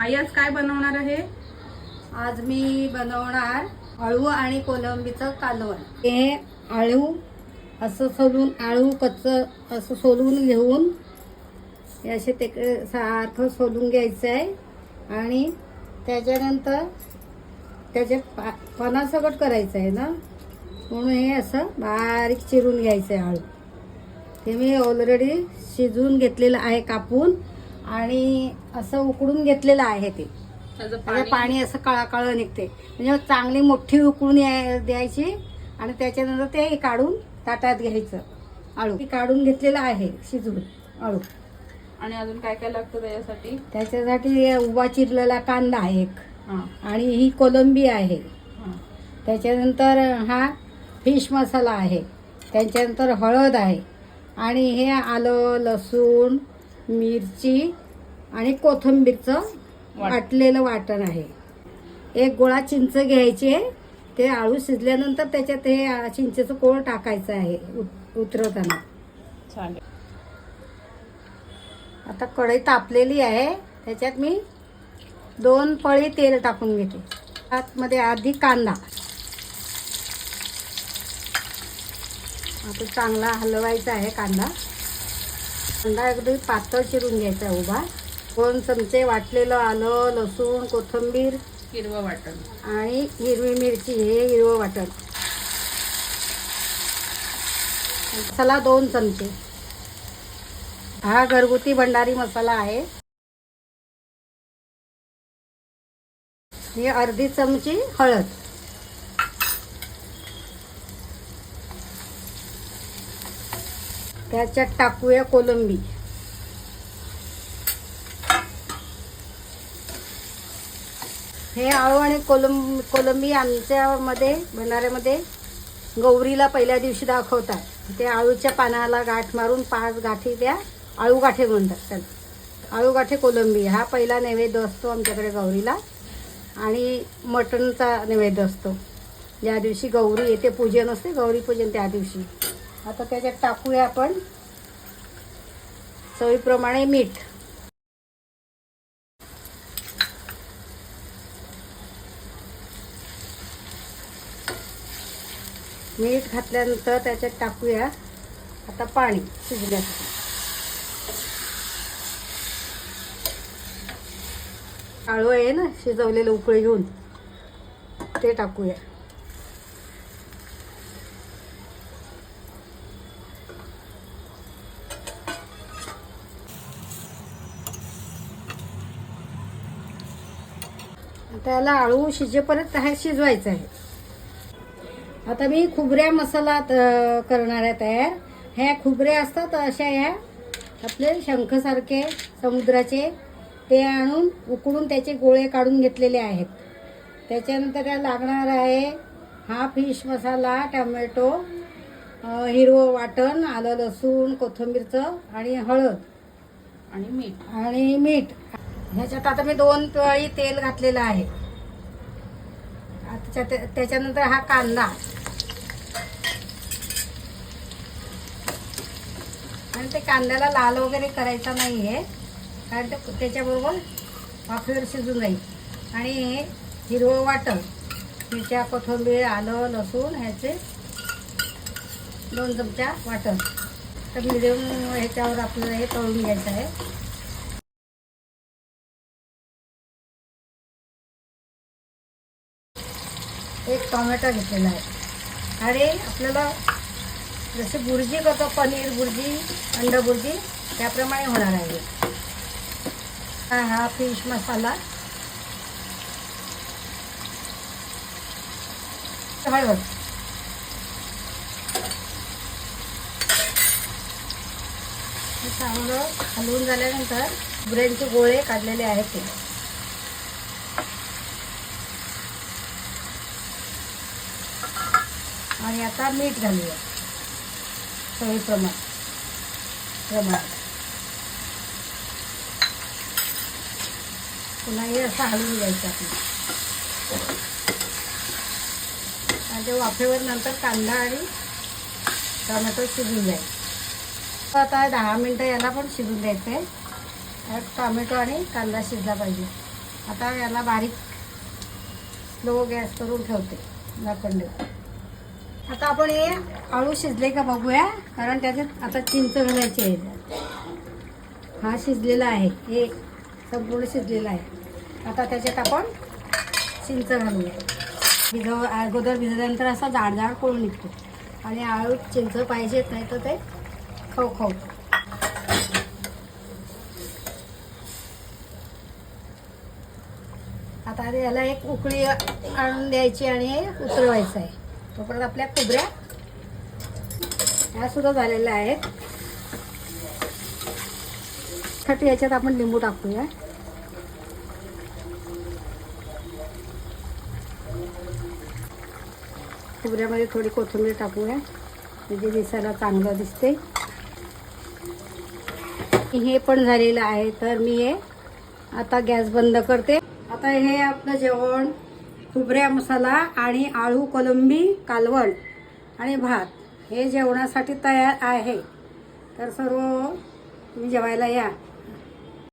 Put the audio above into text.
आई आज काय बनवणार आहे? आज मी बनवणार अळू आणि कोलंबीचं कालवण. हे अळू असं सोलून अळू कच्चं असं सोलून घेऊन हे असे ते सारखं सोलून घ्यायचं आहे. आणि त्याच्यानंतर त्याचे पा पानासकट करायचं आहे ना? म्हणून हे असं बारीक चिरून घ्यायचं आहे अळू. ते मी ऑलरेडी शिजवून घेतलेलं आहे कापून. आणि असं उकडून घेतलेलं आहे ते. त्याचं त्याचं पाणी? असं काळा काळं निघते. म्हणजे चांगली मोठी उकळून याय- द्यायची आणि त्याच्यानंतर ते काढून ताटात घ्यायचं. आळू. काढून घेतलेलं आहे शिजवून. आळू. आणि अजून काय काय लागतं त्याच्यासाठी? त्याच्यासाठी उभा चिरलेला कांदा आहे एक. आणि ही कोलंबी आहे. त्याच्यानंतर हा फिश मसाला आहे. त्याच्यानंतर हळद आहे. आणि हे आलं लसूण मिरची आणि कोथिंबीरचं वाटलेलं वाटण आहे. एक गोळा चिंच घ्यायची आहे. ते आळू शिजल्यानंतर त्याच्यात हे चिंचेचं कोळ टाकायचं आहे उत- उतरवताना चालेल. आता कढई तापलेली आहे. त्याच्यात मी दोन पळी तेल टाकून घेते. आतमध्ये आधी कांदा. आता चांगला हलवायचा आहे कांदा. कांदा अगदी पातळ चिरून घ्यायचा आहे उभा. दोन चमचे वाटलेलं आलं लसूण कोथिंबीर. हिरवं वाटण. आणि हिरवी मिरची हे हिरवं वाटण. मसाला दोन चमचे. हा घरगुती भंडारी मसाला आहे. ही अर्धी चमची हळद. त्याच्यात टाकूया कोलंबी. हे आळू आणि कोलंब कोलंबी आमच्यामध्ये भंडाऱ्यामध्ये गौरीला पहिल्या दिवशी दाखवतात. ते आळूच्या पानाला गाठ मारून पाच गाठी त्या आळू गाठे म्हणतात त्याला. आळू गाठे कोलंबी. हा पहिला नैवेद्य असतो आमच्याकडे गौरीला. आणि मटणचा नैवेद्य असतो. ज्या दिवशी गौरी येते पूजन असते गौरी पूजन त्या दिवशी. आता त्याच्यात टाकूया आपण. चवीप्रमाणे मीठ. मीठ घातल्यानंतर त्याच्यात टाकूया आता पाणी शिजण्यासाठी. आळू आहे ना शिजवलेलं उकळी घेऊन. ते टाकूया. त्याला आळू शिजेपर्यंत हा शिजवायचा आहे. आता मी खुबऱ्या मसाला करणार आहे तयार. ह्या खुबऱ्या असतात अशा ह्या आपले शंखसारखे समुद्राचे. ते आणून उकडून त्याचे गोळे काढून घेतलेले आहेत. त्याच्यानंतर काय लागणार आहे हा फिश मसाला टमॅटो हिरवं वाटण आलं लसूण कोथिंबीरचं आणि हळद. आणि मीठ. आणि मीठ. ह्याच्यात आता मी दोन पळी तेल घातलेलं आहे. आता त्याच्यानंतर हा कांदा. आणि ते कांद्याला लाल वगैरे करायचा नाही आहे कारण ते त्याच्याबरोबर वाफेवर शिजून जाईल. आणि हे हिरवं वाटण मिरच्या कोथिंबीर आलं लसूण ह्याचे दोन चमच्या वाटण. तर मिडियम ह्याच्यावर आपल्याला हे तळून घ्यायचं आहे. एक टोमॅटो घेतलेला आहे. आणि आपल्याला जसे बुर्जी करतो पनीर बुर्जी अंडा बुर्जी त्याप्रमाणे होणार आहे. हा हा फिश मसाला. हळद. चांगलं हलवून झाल्यानंतर ब्रेडचे गोळे काढलेले आहेत ते. आणि आता मीठ घालूया. चवीप्रमाण प्रमाण. पुन्हा हे असं हलवून घ्यायचं आपण आणि ते वाफेवर नंतर कांदा आणि टोमॅटो शिजून जाईल आता दहा मिनटं याला पण शिजून द्यायचं. आहे टोमॅटो आणि कांदा शिजला पाहिजे. आता याला बारीक स्लो गॅस करून ठेवते. झाकण देऊ आता आपण हे आळू शिजले का बघूया कारण त्याच्यात आता चिंच घालायची आहे. हा शिजलेला आहे. हे संपूर्ण शिजलेला आहे. आता त्याच्यात आपण चिंच घालूया. भिजव अगोदर भिजल्यानंतर असा जाड जाड करून निघतो. आणि आळू चिंच पाहिजेत नाही तर ते खाऊ खाऊ. आता आता याला एक उकळी आणून द्यायची आणि हे उतरवायचं आहे. परत आपल्या खोबऱ्या ह्या सुद्धा झालेल्या आहेत. साठी याच्यात आपण लिंबू टाकूया. खोबऱ्यामध्ये थोडी कोथिंबीर टाकूया. म्हणजे दिसायला चांगलं दिसते. हे पण झालेलं आहे तर मी हे आता गॅस बंद करते. आता हे आपलं जेवण खोबऱ्या मसाला आणि आळू कोलंबी कालवण आणि भात हे जेवणासाठी तयार आहे. तर सर्व तुम्ही जेवायला या.